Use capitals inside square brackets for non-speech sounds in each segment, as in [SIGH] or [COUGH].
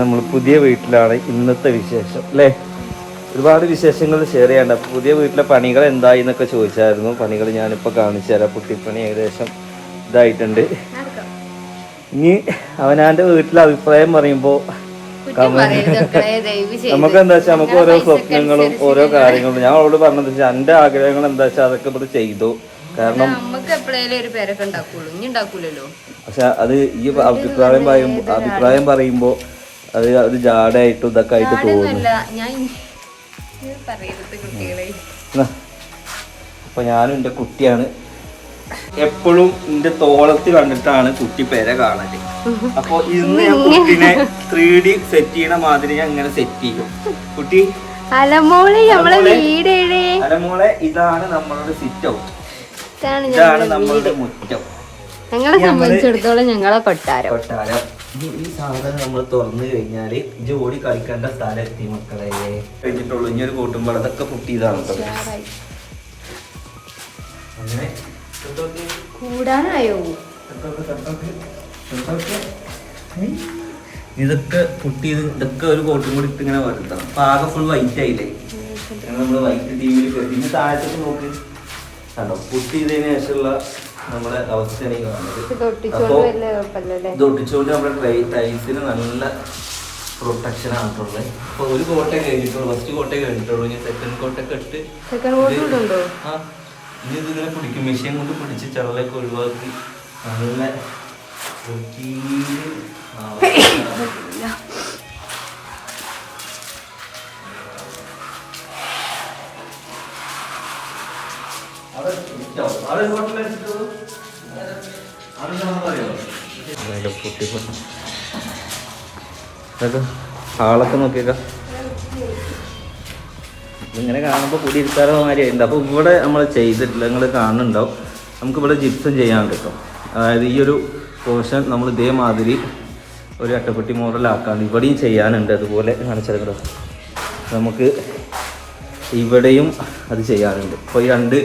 നമ്മൾ പുതിയ വീട്ടിലാണ് ഇന്നത്തെ വിശേഷം അല്ലേ? ഒരുപാട് വിശേഷങ്ങൾ ഷെയർ ചെയ്യാണ്ട് അപ്പോൾ പുതിയ വീട്ടിലെ പണികൾ എന്തായി എന്നൊക്കെ ചോദിച്ചായിരുന്നു. പണികൾ ഞാനിപ്പോൾ കാണിച്ചു തരാം. പുട്ടിപ്പണി ഏകദേശം ഇതായിട്ടുണ്ട്. ഇനി അവനാന്റെ വീട്ടിലെ അഭിപ്രായം പറയുമ്പോൾ നമുക്ക് എന്താ വെച്ചാൽ നമുക്ക് ഓരോ സ്വപ്നങ്ങളും ഓരോ കാര്യങ്ങളും. ഞാൻ അവളോട് പറഞ്ഞത് വെച്ചാൽ എന്റെ ആഗ്രഹങ്ങൾ എന്താ വെച്ചാൽ അതൊക്കെ ഇവിടെ ചെയ്തു. കാരണം പക്ഷെ അത് ഈ അഭിപ്രായം പറയുമ്പോൾ അഭിപ്രായം പറയുമ്പോൾ അത് അത് ജാടായിട്ടും ഇതൊക്കെ ആയിട്ട് തോന്നുന്നു. അപ്പൊ ഞാനും എന്റെ കുട്ടിയാണ്. എപ്പോഴും എന്റെ തോളത്ത് കണ്ടിട്ടാണ് കുട്ടി പേരെ കാണൽ. അപ്പൊ ഇന്ന് ഞാൻ കുട്ടിനെ ത്രീ ഡി സെറ്റ് ചെയ്യണ മാതിരി ഞാൻ ഇങ്ങനെ സെറ്റ് ചെയ്യും. കുട്ടി അലമോളെ നമ്മളെ. വീട് അലമോളെ ഇതാണ് നമ്മളുടെ സിറ്റ് ഔട്ട് ഇതാണ് നമ്മളുടെ മുറ്റം. ഞങ്ങളെ സംബന്ധിച്ചിടത്തോളം ഞങ്ങളെ കൊട്ടാരം. കൊട്ടാരം. ഈ ഈ സാധനം നമ്മൾ തുറന്നു കഴിഞ്ഞാൽ ജോലി കളിക്കേണ്ട സ്ഥലം എത്തി മക്കളെ. കഴിഞ്ഞിട്ടുള്ളൂ. ഇനി ഒരു കൂട്ടുമ്പോൾ അതൊക്കെ പൊട്ടിയതാണ് അങ്ങനെ. ഇതൊക്കെ കൂടാനായോ ഇതൊക്കെ ഒരു കോട്ടും കൂടി ഇട്ട് ഇങ്ങനെ വരുത്തണം അപ്പൊ ആകെ ഫുൾ വൈറ്റ് ആയില്ലേ? നമ്മൾ വൈറ്റ് ടീമിൽ പിന്നെ താഴത്തേക്ക് നോക്ക്. കണ്ടോ? പൊട്ടിയതിനു ശേഷമുള്ള നമ്മുടെ അവസ്ഥയാണ് ഈ കാണുന്നത് അപ്പോ കുഴപ്പമില്ലല്ലേ? ഇത് ഒട്ടിച്ചുകൊണ്ട് നമ്മുടെ ട്രൈ ടൈൽസിന് നല്ല പ്രൊട്ടക്ഷൻ ആയിട്ടുള്ളത് അപ്പോൾ ഒരു കോട്ടേ കഴിഞ്ഞിട്ടുള്ളൂ. ഫസ്റ്റ് കോട്ടേ കഴിഞ്ഞിട്ടുള്ളൂ. ഇനി സെക്കൻഡ് കോട്ടൊക്കെ ഇട്ട് ആ ഇനി ഇതിങ്ങനെ പിടിക്കും മെഷീൻ കൊണ്ട് പിടിച്ച് ചള്ളൊക്കെ ഒഴിവാക്കി നല്ല [COUGHS] പൊട്ടി നോക്കിയേക്കാം ഇങ്ങനെ കാണുമ്പോൾ കുടിയിരുത്താറോ മാതിരിയുണ്ട് അപ്പോൾ ഇവിടെ നമ്മൾ ചെയ്തിട്ടില്ല. നിങ്ങൾ കാണുന്നുണ്ടാവും. നമുക്കിവിടെ ജിപ്സം ചെയ്യാൻ കിട്ടും. അതായത് ഈ ഒരു പോർഷൻ നമ്മൾ ഇതേമാതിരി ഒരു അട്ടപ്പെട്ടി മോഡലാക്കാണ്ട് ഇവിടെയും ചെയ്യാനുണ്ട്. അതുപോലെ കാണിച്ചത് നമുക്ക് ഇവിടെയും അത് ചെയ്യാറുണ്ട്. അപ്പോൾ ഈ രണ്ട്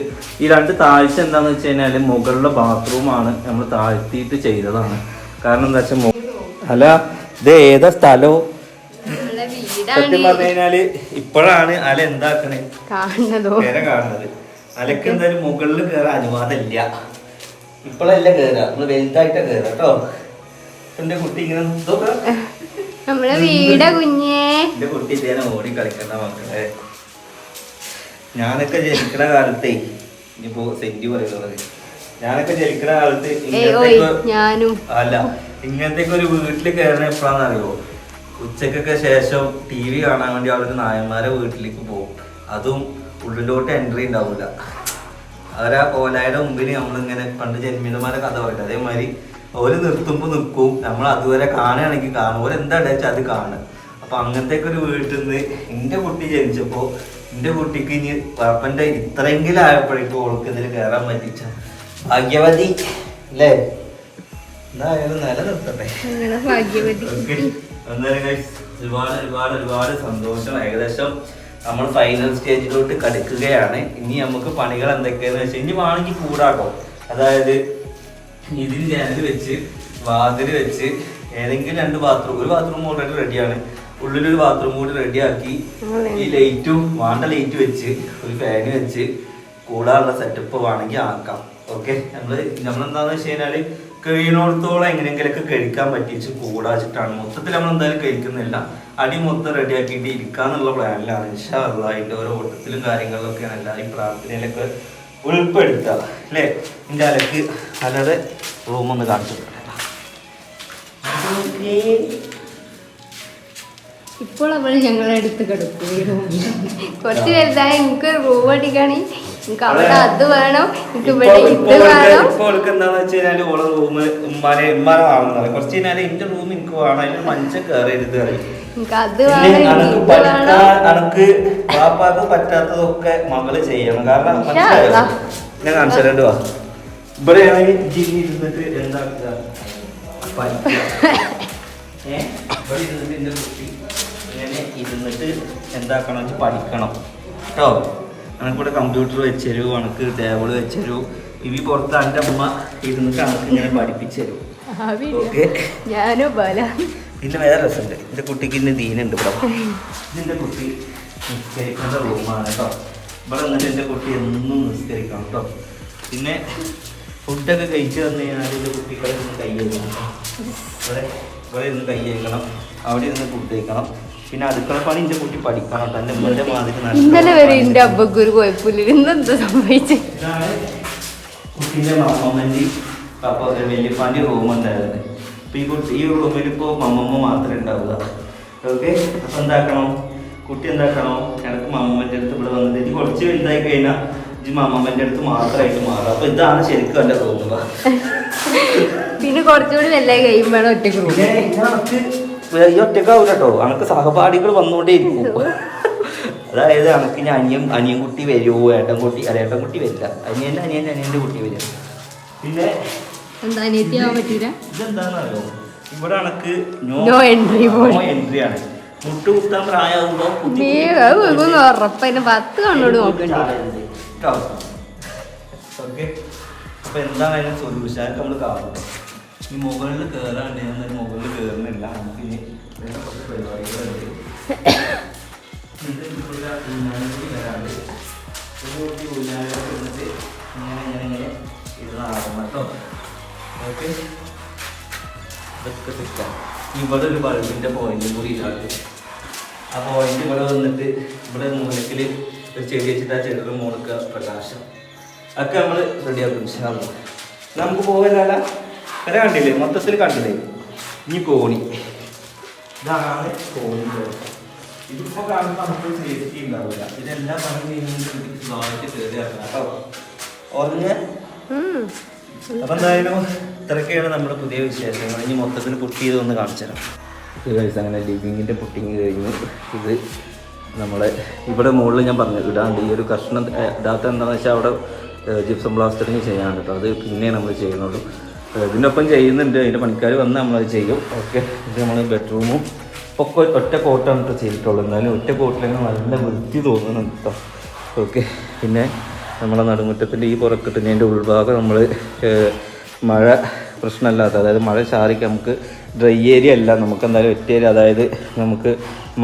ഈ രണ്ട് താഴ്ച എന്താണെന്ന് വെച്ച് കഴിഞ്ഞാൽ മുകളിലെ ബാത്റൂമാണ് നമ്മൾ താഴ്ത്തിയിട്ട് ചെയ്തതാണ്. കാരണം എന്താ വെച്ചാൽ അല്ല ഇത് ഏതാ സ്ഥലവും സത്യം പറഞ്ഞു കഴിഞ്ഞാൽ ഇപ്പോഴാണ് അല എന്താക്കണേ? കാണുന്നതോ. പേര കാണുന്നത്. അലക്ക് എന്തായാലും മുകളിൽ കേറാൻ അനുവാദമില്ല. ഇപ്പോഴല്ല കയറുക നമ്മൾ വലുതായിട്ടാ കയറുക കേട്ടോ എന്റെ കുട്ടി ഇങ്ങനെ നമ്മളെ വീടാ കുഞ്ഞേ. എന്റെ കുട്ടി ഇതേനെ ഓടി കളിക്കണ്ട മക്കളെ. ഞാനൊക്കെ ജനിക്കണ കാലത്ത് ഇനിയിപ്പോ സെന്റി പറയുന്നത്. ഞാനൊക്കെ ജനിക്കണ കാലത്ത് ഞാനും. അല്ല ഇങ്ങനത്തെ ഒരു വീട്ടിൽ കയറണ എപ്പോഴാന്ന് അറിയോ ഉച്ചക്കൊക്കെ ശേഷം ടി വി കാണാൻ വേണ്ടി അവിടെ നായന്മാരെ വീട്ടിലേക്ക് പോകും. അതും ഉള്ളിലോട്ട് എൻട്രി ഉണ്ടാവില്ല അവരാ കോലായുടെ മുമ്പിൽ നമ്മളിങ്ങനെ പണ്ട് ജന്മിതമാരെ കഥ പറയില്ല അതേമാതിരി ഓര് നിർത്തുമ്പോൾ നിൽക്കും നമ്മൾ അതുവരെ കാണുകയാണെങ്കിൽ കാണും. ഓരെന്താ അടച്ചാൽ വെച്ചാൽ അത് കാണും അപ്പൊ അങ്ങനത്തെ ഒരു വീട്ടിൽ നിന്ന് എന്റെ കുട്ടി ജനിച്ചപ്പോ എന്റെ കുട്ടിക്ക് ഇനി പാപ്പന്റെ ഇത്രയെങ്കിലും ആയപ്പോഴേക്കും ഓൾക്ക് ഇതിൽ കയറാൻ പറ്റിച്ച ഭാഗ്യവതി അല്ലേ? എന്തായാലും നിലനിർത്തട്ടെ. എന്തായാലും ഒരുപാട് ഒരുപാട് ഒരുപാട് സന്തോഷം. ഏകദേശം നമ്മൾ ഫൈനൽ സ്റ്റേജിലോട്ട് കടക്കുകയാണ്. ഇനി നമുക്ക് പണികൾ എന്തൊക്കെയാന്ന് വെച്ചാൽ ഇനി വേണമെങ്കിൽ കൂടാട്ടോ. അതായത് ഇതിന് ജനൽ വെച്ച് വാതിൽ വെച്ച് ഏതെങ്കിലും രണ്ട് ബാത്റൂം ഒരു ബാത്റൂം ഓൾറെഡി റെഡിയാണ് ഉള്ളിലൊരു ബാത്റൂം കൂടി റെഡിയാക്കി ഈ ലൈറ്റും വേണ്ട ലൈറ്റ് വെച്ച് ഒരു ഫാന് വെച്ച് കൂടാനുള്ള സെറ്റപ്പ് വേണമെങ്കിൽ ആക്കാം. ഓക്കെ നമ്മൾ നമ്മളെന്താന്ന് വെച്ച് കഴിഞ്ഞാൽ കഴിയണോടത്തോളം എങ്ങനെയെങ്കിലൊക്കെ കഴിക്കാൻ പറ്റിച്ച് കൂടാച്ചിട്ടാണ്. മൊത്തത്തിൽ നമ്മൾ എന്തായാലും കഴിക്കുന്നില്ല. അടി മൊത്തം റെഡിയാക്കിയിട്ട് ഇരിക്കാന്നുള്ള പ്ലാനിലാണ് ഇൻഷാ അള്ളാ അതിന്റെ ഓരോ ഓട്ടത്തിലും കാര്യങ്ങളിലൊക്കെയാണ് എല്ലാവരും പ്രാർത്ഥനയിലൊക്കെ ഉൾപ്പെടുത്തുക. അല്ലേ? എന്റെ അലക്ക് അല്ലാതെ റൂമൊന്ന് കാണിച്ചു. ഇപ്പോൾ അവൾ ഞങ്ങളെ അടുത്ത് കിടക്കും കുറച്ച് വലുതായ എനിക്ക് റൂം അടിക്കണി. എനിക്ക് അവിടെ അത്. വേണം എനിക്ക് ഇവിടെ ഇത് വേണം. ഇപ്പൊ അവൾക്ക് എന്താന്ന് വെച്ച് ഓളെ റൂം ഉമ്മാനെ ഉമ്മാനെ വേണമെന്നറിയാം കുറച്ച് എന്റെ റൂം എനിക്ക് വേണം. അതിന് മഞ്ച കയറരുത് അറിയും എനിക്ക് അത് വേണം അനക്ക് എനിക്ക് പഠിക്കാൻ അനക്ക് പാപ്പാക്ക് പറ്റാത്തതൊക്കെ മകൾ ചെയ്യണം. കാരണം. ഞാൻ കാണിച്ചു തരണ്ട് വാ ഇവിടെ ആണെങ്കിൽ ജിമ്മി ഇരുന്നിട്ട് എന്താക്കുക പഠിക്കുക. [LAUGHS] ഏ? ഇവിടെ ഇരുന്നിട്ട് എന്റെ കുട്ടി? ഇങ്ങനെ ഇരുന്നിട്ട് എന്താക്കണം വെച്ചാൽ പഠിക്കണം. കേട്ടോ അനക്കൂടെ കമ്പ്യൂട്ടർ വെച്ചരു അനക്ക് ടേബിൾ വെച്ചരു. ഇവി പുറത്ത് എന്റെ അമ്മ ഇരുന്നിട്ട് അനക്ക് ഇങ്ങനെ പഠിപ്പിച്ചു തരും. ഓക്കെ. ഞാനോ ബല വേറെ രസമുണ്ട് എന്റെ കുട്ടിക്ക് ഇന്ന് ദീനുണ്ട് ഇവിടെ. ഇതിന്റെ കുട്ടി നിസ്കരിക്കേണ്ട റൂമാണ് കേട്ടോ ഇവിടെ നിന്നിട്ട് എന്റെ കുട്ടി എന്നും നിസ്കരിക്കണം കേട്ടോ പിന്നെ ഫുഡൊക്കെ കഴിച്ചു തന്നു കഴിഞ്ഞാൽ എന്റെ കുട്ടികളെ ഇന്ന് കൈ കഴിക്കണം. ഇവിടെ ഇവിടെ ഇരുന്ന് കൈ കഴിക്കണം അവിടെ ഇരുന്ന് ഫുഡ് കഴിക്കണം. പിന്നെ അടുക്കള പണി എന്റെ കുട്ടി പഠിക്കണം. തന്റെ ഉമ്മന്റെ മാതിരി നല്ല ഇന്നലെ വരെ എന്റെ അബ്ബക്ക് ഒരു കുഴപ്പമില്ല ഇന്നെന്താ സംഭവിച്ചു? ഇതാണ് കുട്ടീന്റെ മമ്മമ്മന്റെ പപ്പ വല്യപ്പാന്റെ റൂം ഉണ്ടായിരുന്നത് അപ്പൊ ഈ കുട്ടി ഈ റൂമിൽ ഇപ്പോ മമ്മമ്മ മാത്രമേ ഉണ്ടാവുക. ഓക്കെ അപ്പൊ എന്താക്കണം? കുട്ടി എന്താക്കണം? എനിക്ക് മമ്മമ്മന്റെ അടുത്ത് ഇവിടെ വന്നത് ഇനി കുറച്ച് വലുതായി കഴിഞ്ഞാൽ ഇജ്ജ് മമ്മമ്മന്റെ അടുത്ത് മാത്രമായിട്ട് മാറുക അപ്പൊ ഇതാണ് ശരിക്കും എന്റെ റൂം [LAUGHS] പിന്നെ കുറച്ചുകൂടി വല്ലായി കഴിയുമ്പോഴാണ് ഒറ്റയ്ക്ക് റൂം പിന്നെ ഇതിനകത്ത് ഈ ഒറ്റക്കാവൂല കേട്ടോ അനക്ക് സഹപാഠികൾ വന്നുകൊണ്ടേ ഇരിക്കും [LAUGHS] അതായത് അനക്ക് ഞാൻ അനിയൻ അനിയൻ കുട്ടി വരുമോ ഏട്ടൻ കുട്ടി അല്ല ഏട്ടൻ കുട്ടി വരില്ല. അനിയന്റെ അനിയൻ അനിയന്റെ കുട്ടി വരും പിന്നെ ഇതെന്താണെന്നറിയോ ഇവിടെ അനക്ക് നോ എൻട്രി board. എൻട്രി ആണ്. മുട്ട് കുത്താൻ പ്രായമാകുമ്പോ കുത്തി നീ അത് വെക്കുമെന്ന് ഉറപ്പതിന് പത്ത് കണ്ണോട് നോക്കണ്ടി. ഓക്കെ. അപ്പൊ എന്താണ് അതിന് സൊല്യൂഷൻ നമ്മൾ കാണും. ഈ മുകളിൽ കയറാണ്ട് ഞാൻ മുകളിൽ കയറുന്നില്ല നമുക്ക് ഇനി കുറച്ച് പരിപാടികളുണ്ട്. വരാണ്ട് ഇങ്ങനെ കേട്ടോ. ഇവിടെ ഒരു ബൾബിന്റെ പോയിന്റ് കൂടി ഇല്ലാണ്ട് ആ പോയിന്റ് ഇവിടെ വന്നിട്ട് ഇവിടെ മൂലക്കിൽ ഒരു ചെടി വെച്ചിട്ട് ആ ചെടിയുടെ മുകളിൽ പ്രകാശം. ഒക്കെ നമ്മൾ റെഡിയാക്കും. നമുക്ക് പോകല്ല വരെ കണ്ടില്ലേ? മൊത്തത്തിൽ കണ്ടില്ലേ? ഇനി കോണി. ഇതാണ് കോണി ഇതിപ്പോ കാണുമ്പോൾ നമുക്ക് സേഫ്റ്റി ഉണ്ടാവില്ല. ഇതെല്ലാം പണി ചെയ്യുന്നത് അപ്പൊ എന്തായാലും ഇത്രയൊക്കെയാണ് നമ്മുടെ പുതിയ വിശേഷങ്ങൾ. ഇനി മൊത്തത്തിൽ പുട്ടി ചെയ്തൊന്ന് കാണിച്ചു തരാം. അങ്ങനെ ലിവിങ്ങിന്റെ പുട്ടിങ് കഴിഞ്ഞു ഇത് നമ്മളെ ഇവിടെ മുകളിൽ ഞാൻ പറഞ്ഞു ഇടാണ്ട് ഈ ഒരു കഷ്ണം ഇടാത്ത എന്താണെന്ന് വെച്ചാൽ അവിടെ ജിപ്സം ബ്ലാസ്റ്ററിങ് ചെയ്യാണ്ട് കേട്ടോ. അത് പിന്നെ നമ്മൾ ചെയ്യുന്നുള്ളൂ ഇതിനൊപ്പം ചെയ്യുന്നുണ്ട്. അതിന്റെ പണിക്കാർ വന്ന് നമ്മളത് ചെയ്യും. ഓക്കെ. ഇത് നമ്മൾ ബെഡ്റൂമും ഒക്കെ ഒറ്റ കോട്ടാണ് കേട്ടോ ചെയ്തിട്ടുള്ളത്. എന്നാലും ഒറ്റ കോട്ടിൽ നല്ല വൃത്തി തോന്നുന്നുണ്ട് കേട്ടോ ഓക്കെ. പിന്നെ നമ്മളെ നടുമുറ്റത്തിന്റെ ഈ പുറക്കിട്ടിന്റെ ഉൾഭാഗം നമ്മൾ മഴ പ്രശ്നമല്ലാത്ത അതായത് മഴ ചാറിക്ക് നമുക്ക് ഡ്രൈ ഏരിയ അല്ല. നമുക്ക് എന്തായാലും ഒറ്റ ഏരിയ അതായത് നമുക്ക്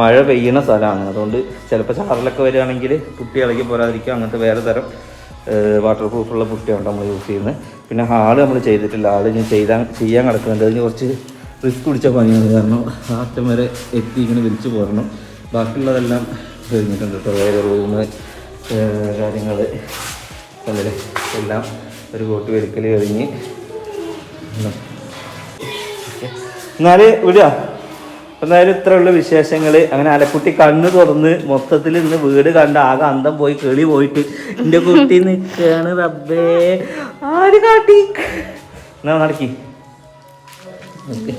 മഴ പെയ്യുന്ന സ്ഥലമാണ്. അതുകൊണ്ട് ചിലപ്പോൾ ചാറിലൊക്കെ വരികയാണെങ്കിൽ പുട്ടി ഇളകി പോരാതിരിക്കുക അങ്ങനത്തെ വേറെ തരം വാട്ടർ പ്രൂഫുള്ള പുട്ടിയാണ് നമ്മൾ യൂസ് ചെയ്യുന്നത്. പിന്നെ ഹാൾ നമ്മൾ ചെയ്തിട്ടില്ല. ഹാൾ ഇനി ചെയ്താൽ ചെയ്യാൻ കിടക്കുന്നുണ്ട്. അതിന് കുറച്ച് റിസ്ക് പിടിച്ച പണിയാണ്. കാരണം ആറ്റം വരെ എത്തി ഇങ്ങനെ വിളിച്ചു പോരണം. ബാക്കിയുള്ളതെല്ലാം കഴിഞ്ഞിട്ടുണ്ട് കേട്ടോ. വേറെ റൂമ് കാര്യങ്ങൾ എല്ലാം ഒരു കോട്ട് വലിക്കൽ കഴിഞ്ഞ്. എന്നാൽ വിടുക. എന്നാലും ഇത്രയുള്ള വിശേഷങ്ങൾ അങ്ങനെ അലക്കുട്ടി കണ്ണ് തുറന്ന് മൊത്തത്തിൽ ഇന്ന് വീട് കണ്ട് ആകെ അന്തം പോയി കേളി പോയിട്ട് എന്റെ കുട്ടി നിൽക്കുകയാണ് റബ്ബേ. ആര് കാട്ടി? എന്നാ നടക്കി. ഓക്കെ.